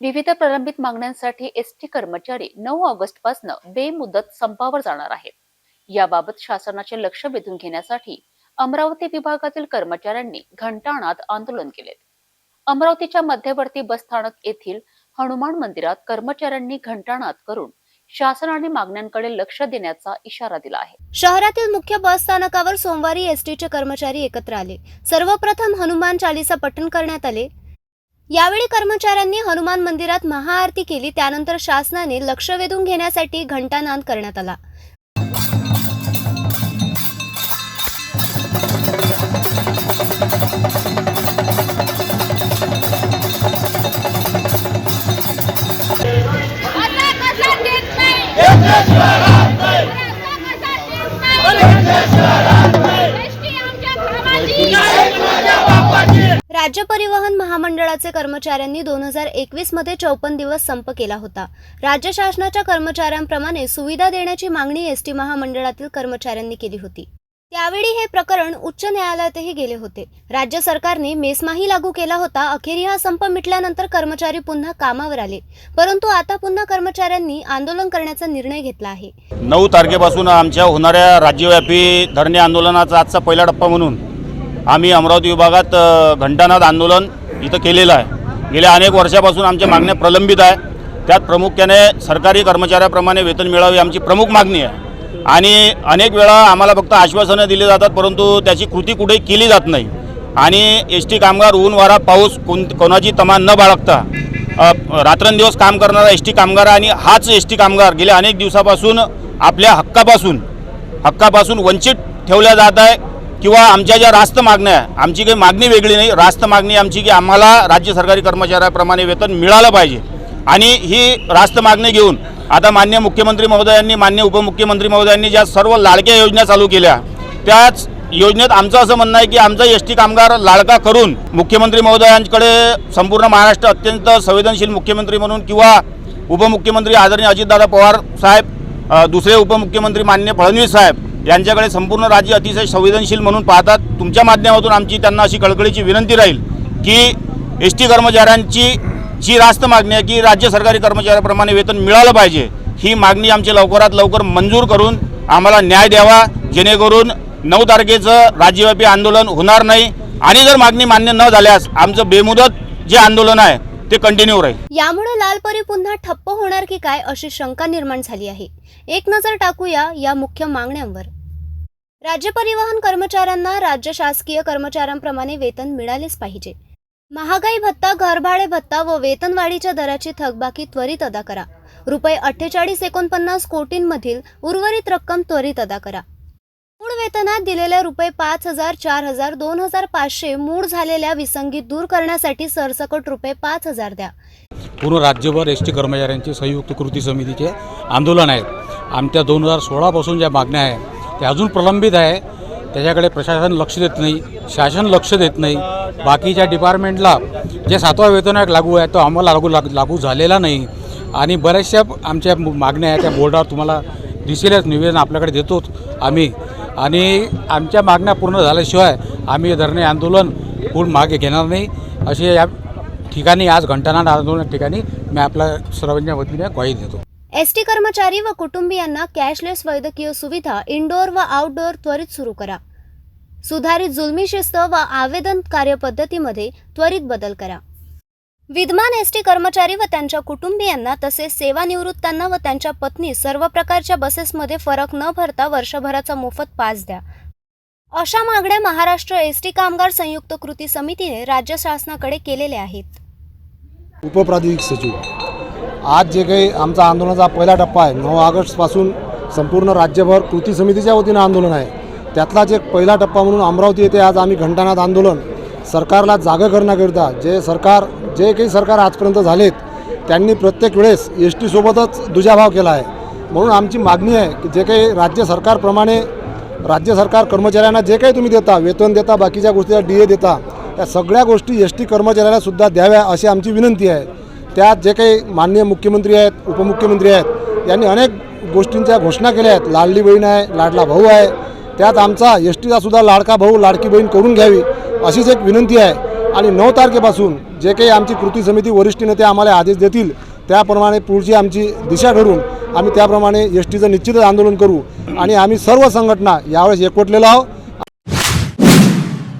विविध प्रलंबित मागण्यांसाठी एसटी कर्मचारी नऊ ऑगस्टपासून बेमुदत संपावर जाणार आहेत. याबाबत शासनाचे लक्ष वेधून घेण्यासाठी अमरावती विभागातील कर्मचाऱ्यांनी घंटानाद आंदोलन केले. अमरावतीच्या मध्यवर्ती बसस्थानक येथील हनुमान मंदिरात कर्मचाऱ्यांनी घंटानाद करून शासनाने मागण्यांकडे लक्ष देण्याचा इशारा दिला आहे. शहरातील मुख्य बस स्थानकावर सोमवारी एसटीचे कर्मचारी एकत्र आले. सर्वप्रथम हनुमान चालीसा पठण करण्यात आले. यावेळी कर्मचाऱ्यांनी हनुमान मंदिरात महाआरती केली त्यानंतर शासनाने लक्ष वेधून घेण्यासाठी घंटानाद करण्यात आला. देत राज्य परिवहन महामंडळाचे कर्मचाऱ्यांनी दोन हजार एकवीसमध्ये चौपन्न दिवस संप केला होता. राज्य शासनाच्या कर्मचाऱ्यांप्रमाणे सुविधा देण्याची मागणी एसटी महामंडळातील कर्मचाऱ्यांनी केली होती. त्यावेळी हे प्रकरण उच्च न्यायालयातही गेले होते. राज्य सरकारने मेस्माही लागू केला होता. अखेरी हा संप मिटल्यानंतर कर्मचारी पुन्हा कामावर आले. परंतु आता पुन्हा कर्मचाऱ्यांनी आंदोलन करण्याचा निर्णय घेतला आहे. नऊ तारखेपासून आमच्या होणाऱ्या राज्यव्यापी धरणे आंदोलनाचा आजचा पहिला टप्पा म्हणून आम्ही अमरावती विभागात घंटानाद आंदोलन इथं केलेलं आहे. गेल्या अनेक वर्षापासून आमच्या मागण्या प्रलंबित आहे. त्यात प्रामुख्याने सरकारी कर्मचाऱ्याप्रमाणे वेतन मिळावे आमची प्रमुख मागणी आहे. आणि अनेक वेळा आम्हाला फक्त आश्वासनं दिली जातात परंतु त्याची कृती कुठेही केली जात नाही. आणि एस टी कामगार ऊन वारा पाऊस कोण कोणाची तमा न बाळगता रात्रंदिवस काम करणारा एस टी कामगार आणि हाच एस टी कामगार गेल्या अनेक दिवसापासून आपल्या हक्कापासून हक्कापासून वंचित ठेवल्या जात आहे. किंवा आमच्या ज्या रास्त मागण्या आहे आमची काही मागणी वेगळी नाही. रास्त मागणी आमची की आम्हाला राज्य सरकारी कर्मचाऱ्याप्रमाणे वेतन मिळालं पाहिजे. आणि ही रास्त मागणी घेऊन आता मान्य मुख्यमंत्री महोदयांनी मान्य उपमुख्यमंत्री महोदयांनी ज्या सर्व लाडक्या योजना चालू केल्या त्याच योजनेत आमचं असं म्हणणं आहे की आमचा एस टी कामगार लाडका करून मुख्यमंत्री महोदयांकडे संपूर्ण महाराष्ट्र अत्यंत संवेदनशील मुख्यमंत्री म्हणून किंवा उपमुख्यमंत्री आदरणीय अजितदादा पवार साहेब दुसरे उपमुख्यमंत्री मान्य फडणवीस साहेब यांच्याकडे संपूर्ण राज्य अतिशय संवेदनशील म्हणून पाहतात. तुमच्या माध्यमातून आमची त्यांना अशी कळकळीची विनंती राहील की एस टी कर्मचाऱ्यांची जी रास्त मागणी आहे की राज्य सरकारी कर्मचाऱ्याप्रमाणे वेतन मिळालं पाहिजे ही मागणी आमची लवकरात लवकर मंजूर करून आम्हाला न्याय द्यावा. जेणेकरून नऊ तारखेचं राज्यव्यापी आंदोलन होणार नाही. आणि जर मागणी मान्य न झाल्यास आमचं बेमुदत जे आंदोलन आहे ते कंटिन्यू राहील. यामुळे लालपरी पुन्हा ठप्प होणार की काय अशी शंका निर्माण झाली आहे. एक नजर टाकूया या मुख्य मागण्यांवर. राज्य परिवहन कर्मचाऱ्यांना राज्य शासकीय कर्मचाऱ्यांप्रमाणे वेतन मिळालेच पाहिजे. महागाई भत्ता घरभाडे भत्ता व वेतनवाढीच्या दराची थकबाकी त्वरित अदा करा. रुपये अठ्ठेचाळीस एकोणपन्नास कोटींमधील उर्वरित रक्कम त्वरित अदा करा. वेतनात दिलेल्या रुपये पाच हजार चार हजार दोन हजार पाचशे मूळ झालेल्या विसंगीत दूर करण्यासाठी सरसकट रुपये पाच हजार द्या. पूर्ण राज्यभर एस टी कर्मचाऱ्यांचे संयुक्त कृती समितीचे आंदोलन आहे. आमच्या दोन हजार सोळापासून ज्या मागण्या आहे त्या अजून प्रलंबित आहे. त्याच्याकडे प्रशासन लक्ष देत नाही शासन लक्ष देत नाही. बाकीच्या डिपार्टमेंटला जे सातवा वेतन आयोग लागू आहे तो आम्हाला लागू लाग लागू झालेला नाही. आणि बऱ्याचशा आमच्या मागण्या आहेत त्या बोर्डावर तुम्हाला दिसेलच निवेदन आपल्याकडे देतोच आम्ही. आणि आमच्या मागण्या पूर्ण झाल्याशिवाय आम्ही धरणे आंदोलन पूर्ण मागे घेणार नाही. असे या ठिकाणी आज घंटानाद आंदोलन ठिकाणी मी आपल्या सर्वांच्या वतीने ग्वाही देतो. एस टी कर्मचारी व कुटुंबियांना कॅशलेस वैद्यकीय सुविधा इनडोअर व आउटडोअर त्वरित सुरू करा. सुधारित जुलमी शिस्त व आवेदन कार्यपद्धतीमध्ये त्वरित बदल करा. विद्यमान एस टी कर्मचारी व त्यांच्या कुटुंबियांना तसेच सेवानिवृत्तांना व त्यांच्या पत्नी सर्व प्रकारच्या बसेसमध्ये फरक न भरता वर्षभराचा मोफत पास द्या. अशा मागण्या महाराष्ट्र एस टी कामगार संयुक्त कृती समितीने राज्य शासनाकडे केलेल्या आहेत. उपप्रादेशिक सचिव. आज जे काही आमचा आंदोलनाचा पहिला टप्पा आहे नऊ ऑगस्टपासून संपूर्ण राज्यभर कृती समितीच्या वतीनं आंदोलन आहे. त्यातलाच जे पहिला टप्पा म्हणून अमरावती येथे आज आम्ही घंटानाद आंदोलन सरकारला जागं करण्याकरिता जे सरकार जे काही सरकार आजपर्यंत झालेत त्यांनी प्रत्येक वेळेस एस टीसोबतच दुजाभाव केला आहे. म्हणून आमची मागणी आहे की जे काही राज्य सरकारप्रमाणे राज्य सरकार कर्मचाऱ्यांना जे काही तुम्ही देता वेतन देता बाकीच्या गोष्टीला डी ए देता त्या सगळ्या गोष्टी एस टी कर्मचाऱ्याला सुद्धा द्याव्या अशी आमची विनंती आहे. त्यात जे काही माननीय मुख्यमंत्री आहेत उपमुख्यमंत्री आहेत यांनी अनेक गोष्टींच्या घोषणा केल्या आहेत. लाडली बहीण आहे लाडला भाऊ आहे. त्यात आमचा एस टीचासुद्धा लाडका भाऊ लाडकी बहीण करून घ्यावी अशीच एक विनंती आहे. आणि नऊ तारखेपासून जे काही आमची कृती समिती वरिष्ठ नेते आम्हाला आदेश देतील त्याप्रमाणे पुढची आमची दिशा ठरून आम्ही त्याप्रमाणे एस टीचं निश्चितच आंदोलन करू. आणि आम्ही सर्व संघटना यावेळेस एकवटलेलो आहोत.